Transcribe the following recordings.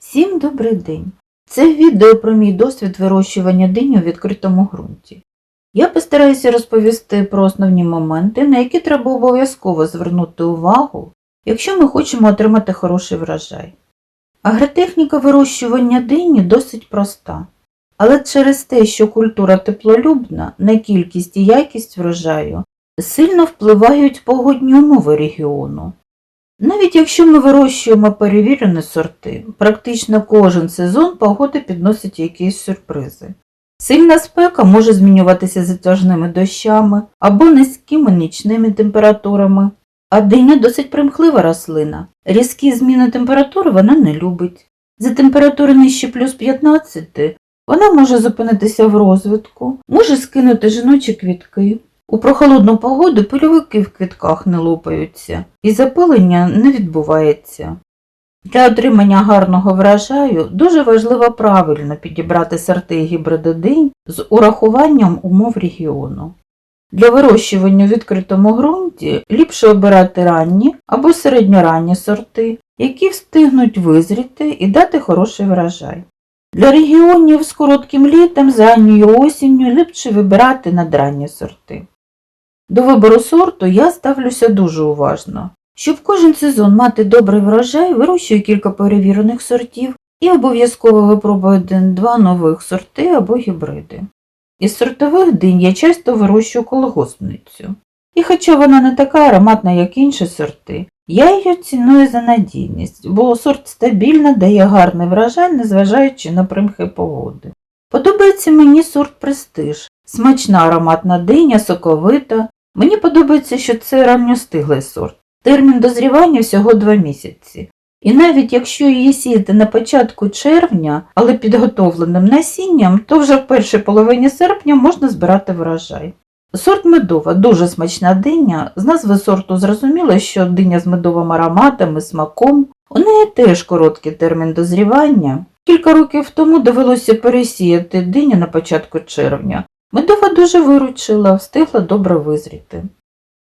Всім добрий день! Це відео про мій досвід вирощування дині у відкритому ґрунті. Я постараюся розповісти про основні моменти, на які треба обов'язково звернути увагу, якщо ми хочемо отримати хороший врожай. Агротехніка вирощування дині досить проста, але через те, що культура теплолюбна, на кількість і якість врожаю сильно впливають погодні умови регіону. Навіть якщо ми вирощуємо перевірені сорти, практично кожен сезон погода підносить якісь сюрпризи. Сильна спека може змінюватися затяжними дощами або низькими нічними температурами, а диня досить примхлива рослина. Різкі зміни температури вона не любить. За температури нижче плюс 15 вона може зупинитися в розвитку, може скинути жіночі квітки. У прохолодну погоду пильовики в квітках не лопаються і запилення не відбувається. Для отримання гарного врожаю дуже важливо правильно підібрати сорти динь з урахуванням умов регіону. Для вирощування у відкритому ґрунті ліпше обирати ранні або середньоранні сорти, які встигнуть визріти і дати хороший врожай. Для регіонів з коротким літом, з ранньою осінню ліпше вибирати надранні сорти. До вибору сорту я ставлюся дуже уважно. Щоб кожен сезон мати добрий врожай, вирощую кілька перевірених сортів і обов'язково випробую один-два нових сорти або гібриди. Із сортових динь я часто вирощую колгоспницю. І хоча вона не така ароматна, як інші сорти, я її ціную за надійність, бо сорт стабільно дає гарний врожай, незважаючи на примхи погоди. Подобається мені сорт престиж, смачна ароматна диня, соковита. Мені подобається, що це ранньостиглий сорт. Термін дозрівання всього 2 місяці. І навіть якщо її сіяти на початку червня, але підготовленим насінням, то вже в першій половині серпня можна збирати врожай. Сорт медова дуже смачна диня. З назви сорту зрозуміло, що диня з медовим ароматом і смаком. У неї теж короткий термін дозрівання. Кілька років тому довелося пересіяти диню на початку червня. Медова дуже виручила, встигла добре визріти.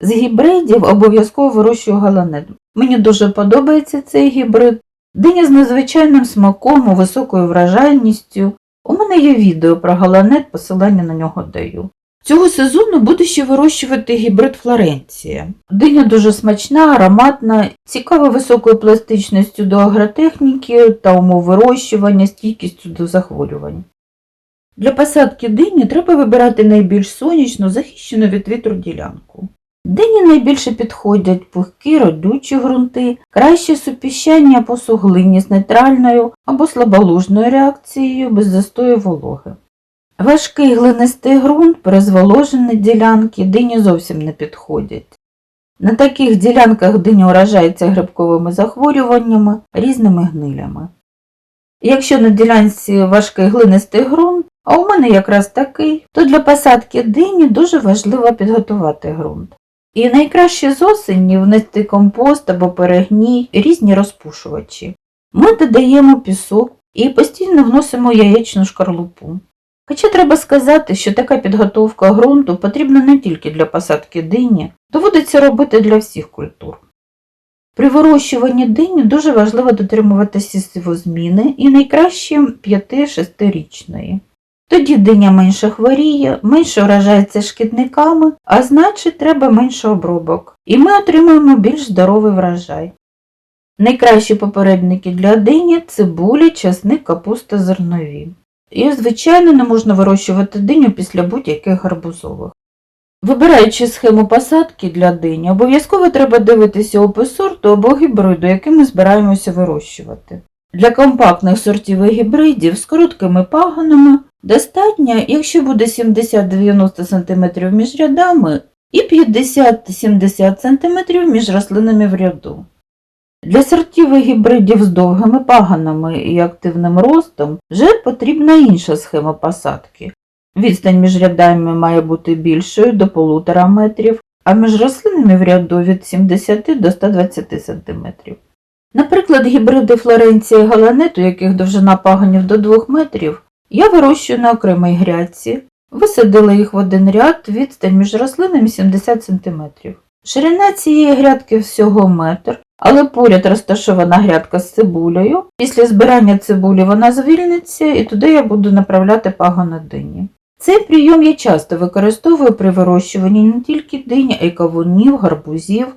З гібридів обов'язково вирощую галанет. Мені дуже подобається цей гібрид. Диня з надзвичайним смаком, високою вражальністю. У мене є відео про галанет, посилання на нього даю. Цього сезону буду ще вирощувати гібрид Флоренція. Диня дуже смачна, ароматна, цікава високою пластичністю до агротехніки та умов вирощування, стійкістю до захворювань. Для посадки дині треба вибирати найбільш сонячну, захищену від вітру ділянку. Дині найбільше підходять пухкі, родючі ґрунти, краще супіщання по суглині з нейтральною або слаболужною реакцією без застою вологи. Важкий глинистий ґрунт, перезволожені ділянки дині зовсім не підходять. На таких ділянках диня уражається грибковими захворюваннями, різними гнилями. Якщо на ділянці важкий глинистий ґрунт, а у мене якраз такий, то для посадки дині дуже важливо підготувати ґрунт. І найкраще з осені внести компост або перегній, різні розпушувачі. Ми додаємо пісок і постійно вносимо яєчну шкарлупу. Хоча треба сказати, що така підготовка ґрунту потрібна не тільки для посадки дині, доводиться робити для всіх культур. При вирощуванні дині дуже важливо дотримуватися сівозміни і найкраще 5-6 річної. Тоді диня менше хворіє, менше вражається шкідниками, а значить треба менше обробок, і ми отримуємо більш здоровий врожай. Найкращі попередники для дині – цибулі, часник, капуста, зернові. І, звичайно, не можна вирощувати диню після будь-яких гарбузових. Вибираючи схему посадки для дині, обов'язково треба дивитися опис сорту або гібриду, який ми збираємося вирощувати. Для компактних сортів гібридів з короткими пагонами достатньо, якщо буде 70-90 см між рядами і 50-70 см між рослинами в ряду. Для сортів гібридів з довгими пагонами і активним ростом вже потрібна інша схема посадки. Відстань між рядами має бути більшою до 1,5 метрів, а між рослинами в ряду від 70 до 120 см. Наприклад, гібриди Флоренції і Галанет, яких довжина пагонів до 2 метрів, я вирощую на окремій грядці, висадила їх в один ряд, відстань між рослинами 70 см. Ширина цієї грядки всього метр, але поряд розташована грядка з цибулею. Після збирання цибулі вона звільниться і туди я буду направляти пагони дині. Цей прийом я часто використовую при вирощуванні не тільки дині, а й кавунів, гарбузів.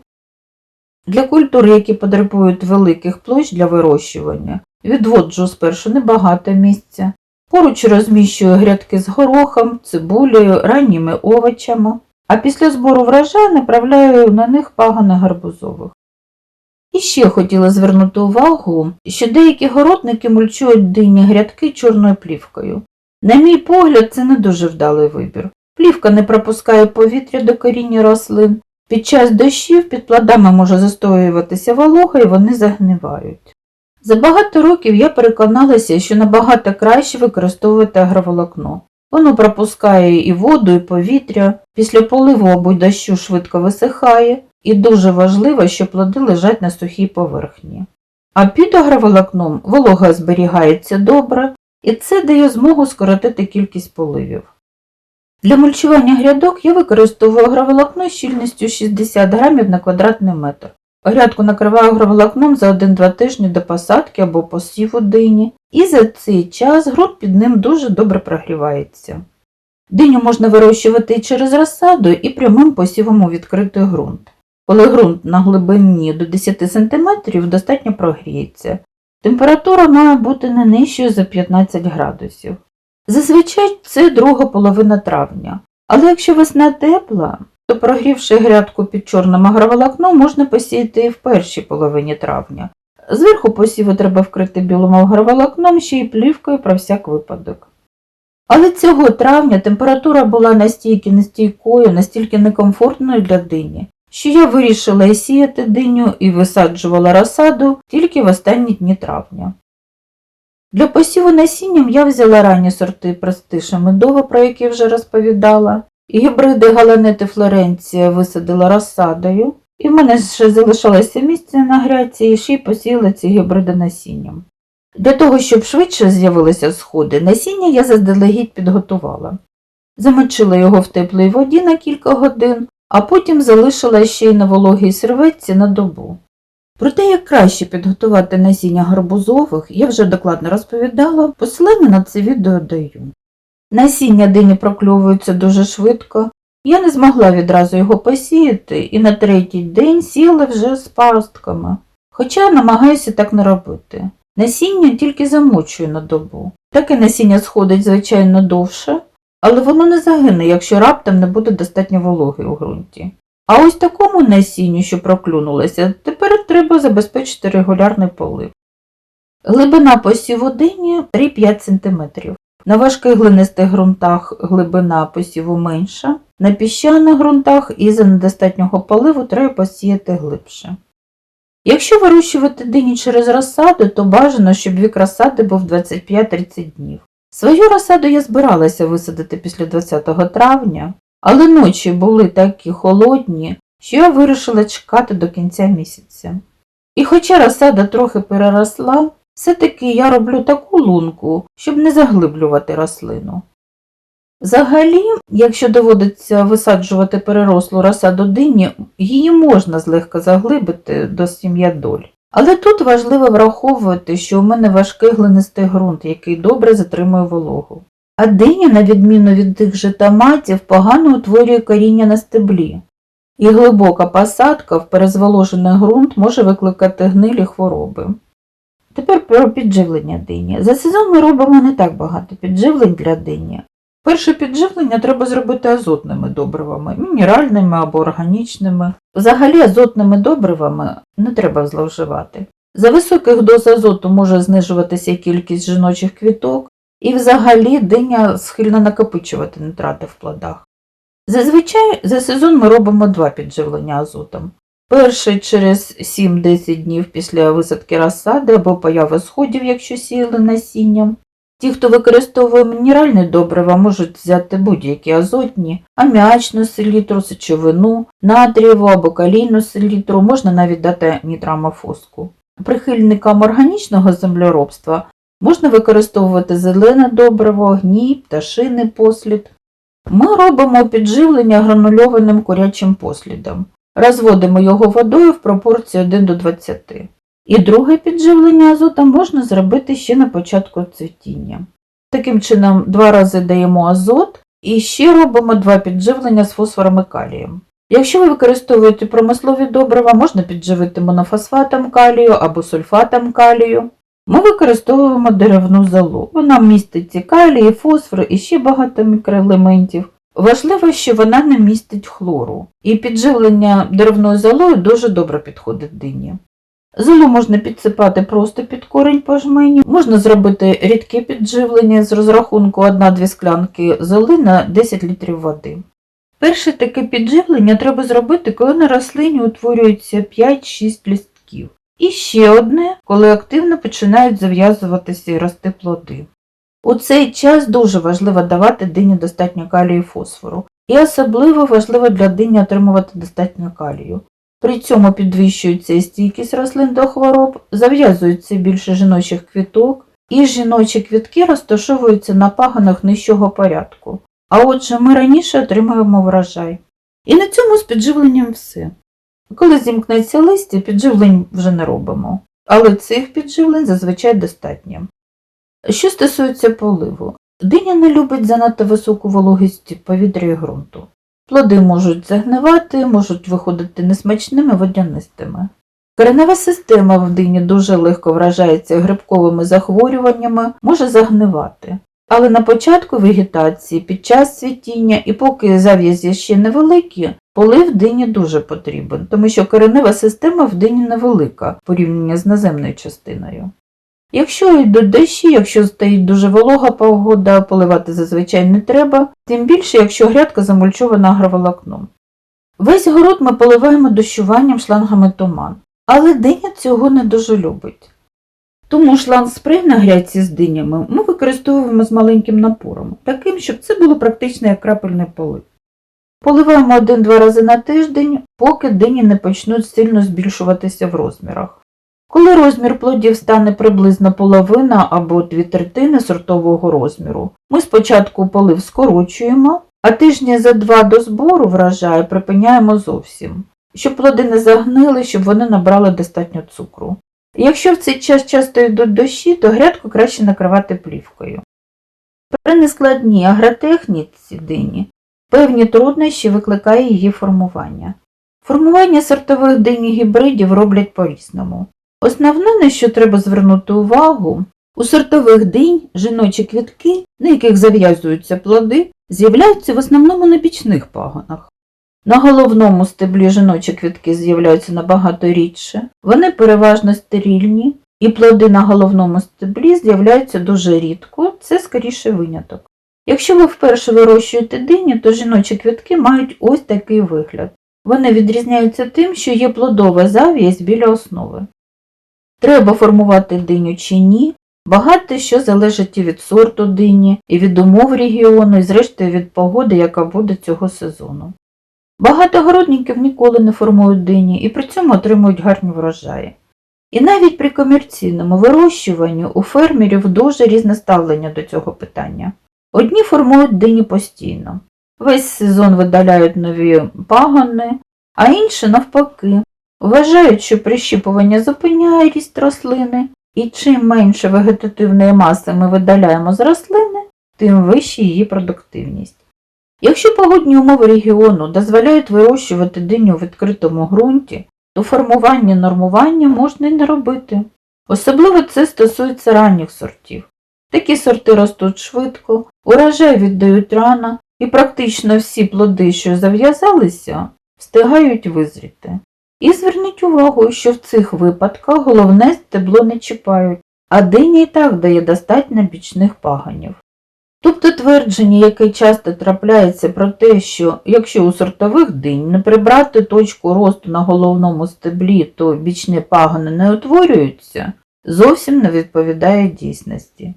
Для культур, які потребують великих площ для вирощування, відводжу спершу небагато місця. Поруч розміщую грядки з горохом, цибулею, ранніми овочами, а після збору врожаю направляю на них пагони гарбузових. І ще хотіла звернути увагу, що деякі городники мульчують дині грядки чорною плівкою. На мій погляд, це не дуже вдалий вибір. Плівка не пропускає повітря до коріння рослин. Під час дощів під плодами може застоюватися волога і вони загнивають. За багато років я переконалася, що набагато краще використовувати агроволокно. Воно пропускає і воду, і повітря, після поливу або дощу швидко висихає, і дуже важливо, що плоди лежать на сухій поверхні. А під агроволокном волога зберігається добре, і це дає змогу скоротити кількість поливів. Для мульчування грядок я використовую агроволокно з щільністю 60 грамів на квадратний метр. Грядку накриваю агроволокном за 1-2 тижні до посадки або посіву дині, і за цей час ґрунт під ним дуже добре прогрівається. Диню можна вирощувати і через розсаду, і прямим посівом у відкритий ґрунт. Коли ґрунт на глибині до 10 см достатньо прогріється. Температура має бути не нижчою за 15 градусів. Зазвичай це друга половина травня, але якщо весна тепла, то прогрівши грядку під чорним агроволокном, можна посіяти і в першій половині травня. Зверху посіву треба вкрити білим агроволокном ще й плівкою про всяк випадок. Але цього травня температура була настільки нестійкою, настільки некомфортною для дині, що я вирішила сіяти диню і висаджувала розсаду тільки в останні дні травня. Для посіву насінням я взяла ранні сорти простиша медова, про які вже розповідала, гібриди галанети Флоренція висадила розсадою, і в мене ще залишалося місце на грядці, і ще й посіяла ці гібриди насінням. Для того, щоб швидше з'явилися сходи, насіння я заздалегідь підготувала. Замочила його в теплій воді на кілька годин, а потім залишила ще й на вологій серветці на добу. Про те, як краще підготувати насіння гарбузових, я вже докладно розповідала, посилання на це відео даю. Насіння дині прокльовується дуже швидко, я не змогла відразу його посіяти і на третій день сіла вже з паростками, хоча намагаюся так не робити. Насіння тільки замочую на добу. Таке насіння сходить, звичайно, довше, але воно не загине, якщо раптом не буде достатньо вологи у ґрунті. А ось такому насінню, що проклюнулося, тепер треба забезпечити регулярний полив. Глибина посіву дині 3-5 см. На важких глинистих ґрунтах глибина посіву менша, на піщаних ґрунтах із-за недостатнього поливу треба посіяти глибше. Якщо вирощувати дині через розсаду, то бажано, щоб вік розсади був 25-30 днів. Свою розсаду я збиралася висадити після 20 травня, але ночі були такі холодні, що я вирішила чекати до кінця місяця. І хоча розсада трохи переросла, все-таки я роблю таку лунку, щоб не заглиблювати рослину. Взагалі, якщо доводиться висаджувати перерослу розсаду дині, її можна злегка заглибити до сім'ядоль. Але тут важливо враховувати, що у мене важкий глинистий ґрунт, який добре затримує вологу. А диня, на відміну від тих же томатів, погано утворює коріння на стеблі, і глибока посадка в перезволожений ґрунт може викликати гнилі хвороби. Тепер про підживлення дині. За сезон ми робимо не так багато підживлень для дині. Перше підживлення треба зробити азотними добривами, мінеральними або органічними. Взагалі азотними добривами не треба зловживати. За високих доз азоту може знижуватися кількість жіночих квіток, і взагалі диня схильна накопичувати нитрати в плодах. Зазвичай за сезон ми робимо два підживлення азотом. Перший через 7-10 днів після висадки розсади або появи сходів, якщо сіяли насінням. Ті, хто використовує мінеральні добрива, можуть взяти будь-які азотні, аміачну селітру, сечовину, натрієву або калійну селітру, можна навіть дати нітрамофоску. Прихильникам органічного землеробства можна використовувати зелене добриво, гній, пташиний послід. Ми робимо підживлення гранульованим курячим послідом. Розводимо його водою в пропорції 1 до 20. І друге підживлення азотом можна зробити ще на початку цвітіння. Таким чином, два рази даємо азот і ще робимо два підживлення з фосфором і калієм. Якщо ви використовуєте промислові добрива, можна підживити монофосфатом калію або сульфатом калію. Ми використовуємо деревну золу. Вона містить і фосфор, і ще багато мікроелементів. Важливо, що вона не містить хлору, і підживлення деревною золою дуже добре підходить дині. Золу можна підсипати просто під корінь по жмені, можна зробити рідке підживлення з розрахунку 1-2 склянки золи на 10 літрів води. Перше таке підживлення треба зробити, коли на рослині утворюється 5-6 лістків. І ще одне, коли активно починають зав'язуватися і рости плоди. У цей час дуже важливо давати дині достатньо калію і фосфору, і особливо важливо для дині отримувати достатньо калію. При цьому підвищується і стійкість рослин до хвороб, зав'язується більше жіночих квіток, і жіночі квітки розташовуються на пагонах нижчого порядку. А отже, ми раніше отримуємо врожай. І на цьому з підживленням все. Коли зімкнеться листя, підживлень вже не робимо, але цих підживлень зазвичай достатньо. Що стосується поливу, диня не любить занадто високу вологість повітря і ґрунту. Плоди можуть загнивати, можуть виходити несмачними водянистими. Коренева система в дині дуже легко вражається грибковими захворюваннями, може загнивати. Але на початку вегетації, під час цвітіння і поки зав'язі ще невеликі, полив дині дуже потрібен, тому що коренева система в дині невелика порівняно з наземною частиною. Якщо йдуть дощі, якщо стоїть дуже волога погода, поливати зазвичай не треба, тим більше, якщо грядка замульчована агроволокном. Весь город ми поливаємо дощуванням шлангами туман, але диня цього не дуже любить. Тому шланг спрей на грядці з динями ми використовуємо з маленьким напором, таким, щоб це було практично як крапельний полив. Поливаємо один-два рази на тиждень, поки дині не почнуть сильно збільшуватися в розмірах. Коли розмір плодів стане приблизно половина або дві третини сортового розміру, ми спочатку полив скорочуємо, а тижні за два до збору врожаю припиняємо зовсім, щоб плоди не загнили, щоб вони набрали достатньо цукру. Якщо в цей час часто йдуть дощі, то грядку краще накривати плівкою. При нескладній агротехніці дині певні труднощі викликає її формування. Формування сортових дині гібридів роблять по-різному. Основне, на що треба звернути увагу, у сортових динь жіночі квітки, на яких зав'язуються плоди, з'являються в основному на бічних пагонах. На головному стеблі жіночі квітки з'являються набагато рідше, вони переважно стерильні, і плоди на головному стеблі з'являються дуже рідко, це скоріше виняток. Якщо ви вперше вирощуєте дині, то жіночі квітки мають ось такий вигляд. Вони відрізняються тим, що є плодова зав'язь біля основи. Треба формувати диню чи ні, багато що залежить і від сорту дині, і від умов регіону, і зрештою від погоди, яка буде цього сезону. Багато городників ніколи не формують дині і при цьому отримують гарні врожаї. І навіть при комерційному вирощуванні у фермерів дуже різне ставлення до цього питання. Одні формують дині постійно, весь сезон видаляють нові пагони, а інші навпаки. Вважають, що прищіпування зупиняє ріст рослини, і чим менше вегетативної маси ми видаляємо з рослини, тим вища її продуктивність. Якщо погодні умови регіону дозволяють вирощувати диню у відкритому ґрунті, то формування нормування можна й не робити. Особливо це стосується ранніх сортів. Такі сорти ростуть швидко, урожай віддають рано, і практично всі плоди, що зав'язалися, встигають визріти. І зверніть увагу, що в цих випадках головне стебло не чіпають, а диня і так дає достатньо бічних паганів. Тобто твердження, яке часто трапляється про те, що якщо у сортових динь не прибрати точку росту на головному стеблі, то бічні пагони не утворюються, зовсім не відповідає дійсності.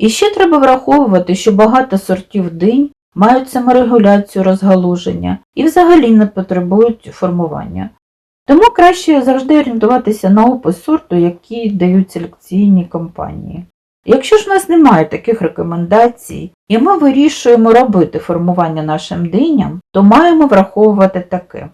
І ще треба враховувати, що багато сортів динь мають саморегуляцію розгалуження і взагалі не потребують формування. Тому краще завжди орієнтуватися на опис сорту, який дають селекційні компанії. Якщо ж у нас немає таких рекомендацій, і ми вирішуємо робити формування нашим диням, то маємо враховувати таке.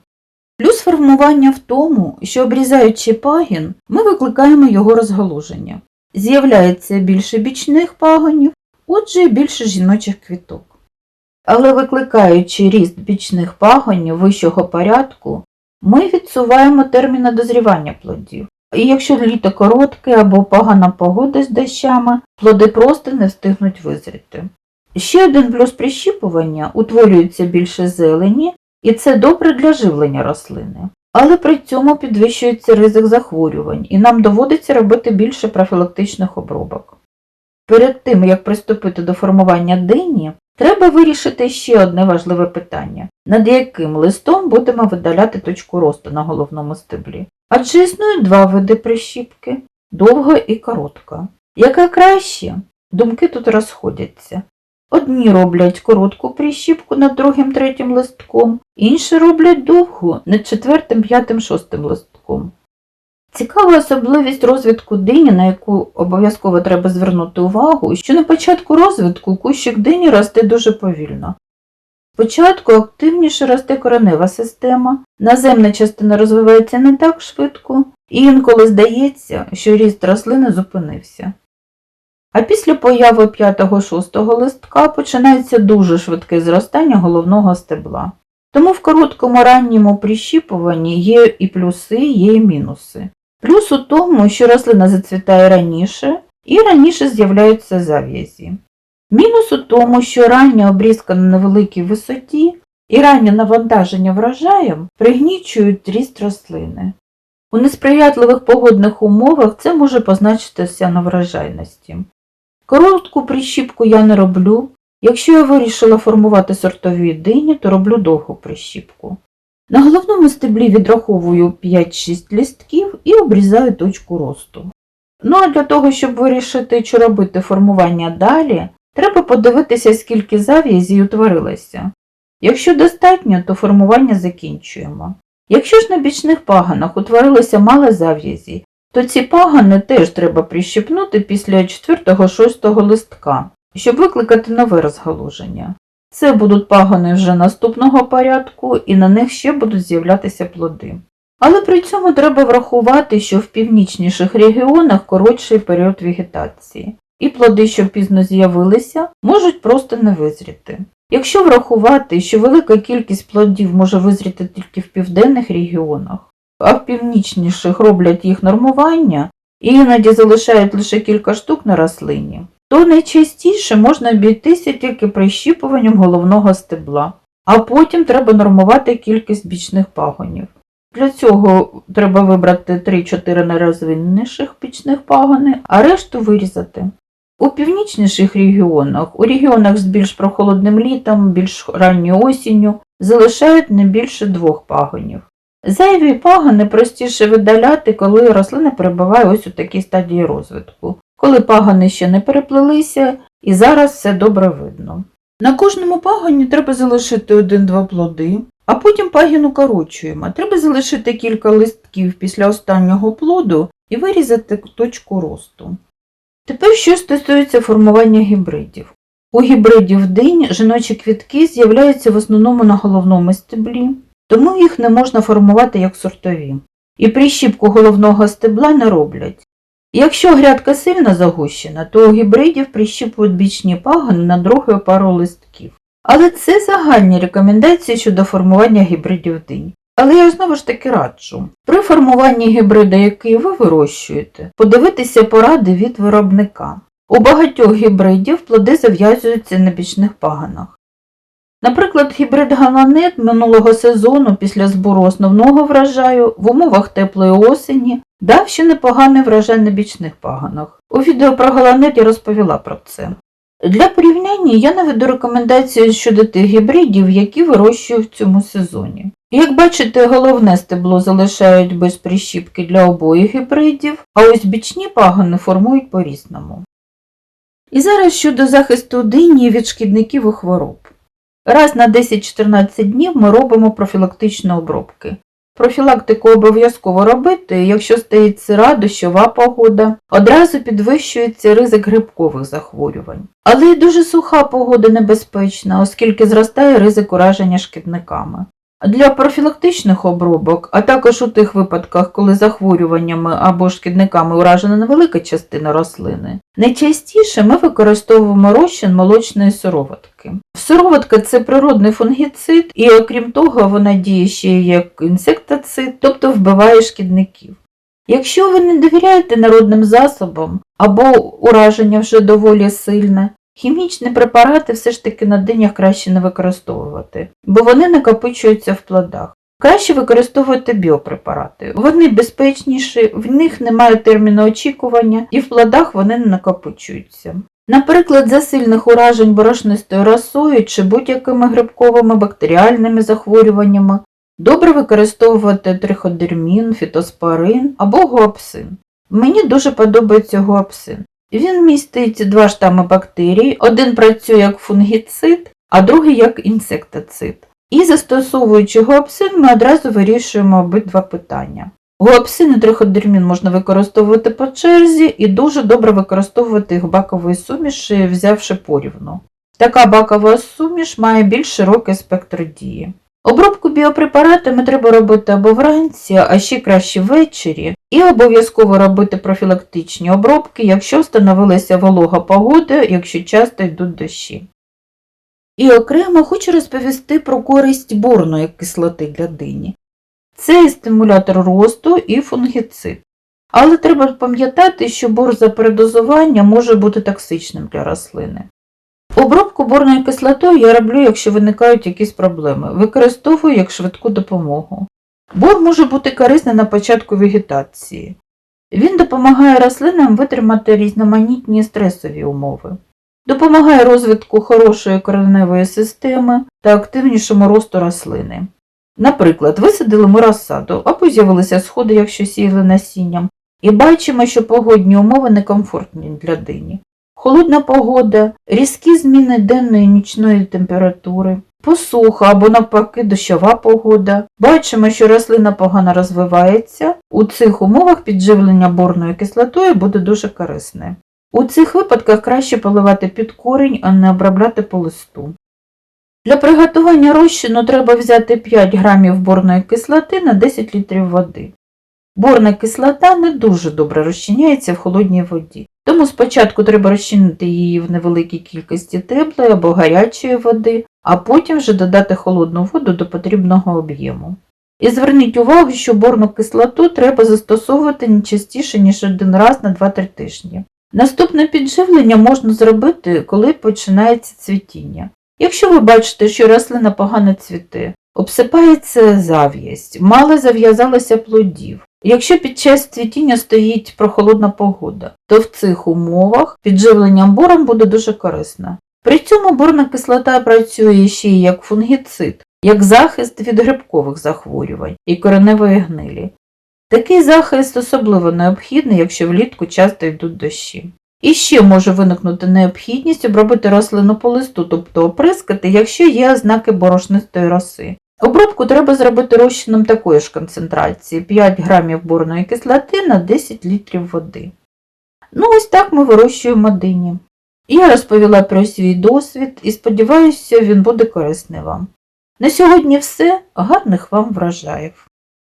Плюс формування в тому, що обрізаючи пагін, ми викликаємо його розгалуження. З'являється більше бічних пагонів, отже і більше жіночих квіток. Але викликаючи ріст бічних пагонів вищого порядку, ми відсуваємо терміни дозрівання плодів. І якщо літо коротке або погана погода з дощами, плоди просто не встигнуть визріти. Ще один плюс прищіпування утворюється більше зелені, і це добре для живлення рослини. Але при цьому підвищується ризик захворювань, і нам доводиться робити більше профілактичних обробок. Перед тим, як приступити до формування дині, треба вирішити ще одне важливе питання, над яким листом будемо видаляти точку росту на головному стеблі. Адже існують два види прищіпки довга і коротка. Яка краще? Думки тут розходяться. Одні роблять коротку прищіпку над другим третім листком, інші роблять довгу над четвертим, п'ятим, шостим листком. Цікава особливість розвитку дині, на яку обов'язково треба звернути увагу, що на початку розвитку кущик дині росте дуже повільно. Спочатку активніше росте коренева система, наземна частина розвивається не так швидко, і інколи здається, що ріст рослини зупинився. А після появи 5-6 листка починається дуже швидке зростання головного стебла. Тому в короткому ранньому прищіпуванні є і плюси, є і мінуси. Плюс у тому, що рослина зацвітає раніше і раніше з'являються зав'язі. Мінус у тому, що рання обрізка на невеликій висоті і раннє навантаження врожаєм пригнічують ріст рослини. У несприятливих погодних умовах це може позначитися на врожайності. Коротку прищіпку я не роблю. Якщо я вирішила формувати сортові дині, то роблю довгу прищіпку. На головному стеблі відраховую 5-6 лістків і обрізаю точку росту. Ну а для того, щоб вирішити, чи робити формування далі, треба подивитися, скільки зав'язів утворилося. Якщо достатньо, то формування закінчуємо. Якщо ж на бічних паганах утворилося мало зав'язі, то ці пагани теж треба прищепнути після 4-6 листка, щоб викликати нове розгалуження. Це будуть пагани вже наступного порядку, і на них ще будуть з'являтися плоди. Але при цьому треба врахувати, що в північніших регіонах коротший період вегетації, і плоди, що пізно з'явилися, можуть просто не визріти. Якщо врахувати, що велика кількість плодів може визріти тільки в південних регіонах, а в північніших роблять їх нормування і іноді залишають лише кілька штук на рослині, то найчастіше можна обійтися тільки прищіпуванням головного стебла, а потім треба нормувати кількість бічних пагонів. Для цього треба вибрати 3-4 найрозвиненіших бічних пагони, а решту вирізати. У північніших регіонах, у регіонах з більш прохолодним літом, більш ранньою осінню, залишають не більше двох пагонів. Зайві пагони простіше видаляти, коли рослина перебуває ось у такій стадії розвитку, коли пагони ще не переплелися і зараз все добре видно. На кожному пагоні треба залишити один-два плоди, а потім пагін укорочуємо. Треба залишити кілька листків після останнього плоду і вирізати точку росту. Тепер що стосується формування гібридів. У гібридів динь жіночі квітки з'являються в основному на головному стеблі, тому їх не можна формувати як сортові. І прищіпку головного стебла не роблять. Якщо грядка сильно загущена, то у гібридів прищіпують бічні пагони на другу пару листків. Але це загальні рекомендації щодо формування гібридів динь. Але я знову ж таки раджу. При формуванні гібрида, який ви вирощуєте, подивитися поради від виробника. У багатьох гібридів плоди зав'язуються на бічних паганах. Наприклад, гібрид галанет минулого сезону після збору основного врожаю в умовах теплої осені дав ще непоганий врожай на бічних паганах. У відео про галанет я розповіла про це. Для порівняння я наведу рекомендації щодо тих гібридів, які вирощую в цьому сезоні. Як бачите, головне стебло залишають без прищіпки для обоїх гібридів, а ось бічні пагони формують по-різному. І зараз щодо захисту дині від шкідників і хвороб. Раз на 10-14 днів ми робимо профілактичні обробки. Профілактику обов'язково робити, якщо стоїть сира, дощова погода, одразу підвищується ризик грибкових захворювань. Але й дуже суха погода небезпечна, оскільки зростає ризик ураження шкідниками. Для профілактичних обробок, а також у тих випадках, коли захворюваннями або шкідниками уражена невелика частина рослини, найчастіше ми використовуємо розчин молочної сироватки. Сироватка це природний фунгіцид, і окрім того, вона діє ще як інсектицид, тобто вбиває шкідників. Якщо ви не довіряєте народним засобам або ураження вже доволі сильне, хімічні препарати все ж таки на динях краще не використовувати, бо вони накопичуються в плодах. Краще використовувати біопрепарати. Вони безпечніші, в них немає терміну очікування і в плодах вони не накопичуються. Наприклад, за сильних уражень борошнистою росою чи будь-якими грибковими бактеріальними захворюваннями добре використовувати триходермін, фітоспорин або гуапсин. Мені дуже подобається гуапсин. Він містить два штами бактерій, один працює як фунгіцид, а другий як інсектицид. І застосовуючи гуапсин, ми одразу вирішуємо обидва питання. Гуапсин і триходермін можна використовувати по черзі і дуже добре використовувати їх бакової суміші, взявши порівну. Така бакова суміш має більш широкий спектр дії. Обробку біопрепаратами треба робити або вранці, а ще краще ввечері, і обов'язково робити профілактичні обробки, якщо встановилася волога погода, якщо часто йдуть дощі. І окремо хочу розповісти про користь борної кислоти для дині. Це і стимулятор росту і фунгіцид. Але треба пам'ятати, що бор за передозування може бути токсичним для рослини. Обробку борною кислотою я роблю, якщо виникають якісь проблеми. Використовую як швидку допомогу. Бор може бути корисний на початку вегетації. Він допомагає рослинам витримати різноманітні стресові умови, допомагає розвитку хорошої кореневої системи та активнішому росту рослини. Наприклад, висадили ми розсаду або з'явилися сходи, якщо сіяли насінням, і бачимо, що погодні умови некомфортні для дині. Холодна погода, різкі зміни денної і нічної температури, посуха або навпаки дощова погода. Бачимо, що рослина погано розвивається. У цих умовах підживлення борною кислотою буде дуже корисне. У цих випадках краще поливати під корінь, а не обробляти по листу. Для приготування розчину треба взяти 5 грамів борної кислоти на 10 літрів води. Борна кислота не дуже добре розчиняється в холодній воді, тому спочатку треба розчинити її в невеликій кількості теплої або гарячої води, а потім вже додати холодну воду до потрібного об'єму. І зверніть увагу, що борну кислоту треба застосовувати не частіше, ніж один раз на 2-3 тижні. Наступне підживлення можна зробити, коли починається цвітіння. Якщо ви бачите, що рослина погано цвіте, обсипається зав'ясть, мало зав'язалося плодів. Якщо під час цвітіння стоїть прохолодна погода, то в цих умовах підживленням бором буде дуже корисно. При цьому борна кислота працює ще й як фунгіцид, як захист від грибкових захворювань і кореневої гнилі. Такий захист особливо необхідний, якщо влітку часто йдуть дощі. І ще може виникнути необхідність обробити рослину по листу, тобто оприскати, якщо є ознаки борошнистої роси. Обробку треба зробити розчином такої ж концентрації 5 грамів борної кислоти на 10 літрів води. Ну, ось так ми вирощуємо дині. Я розповіла про свій досвід і сподіваюся, він буде корисний вам. На сьогодні все. Гарних вам врожаїв!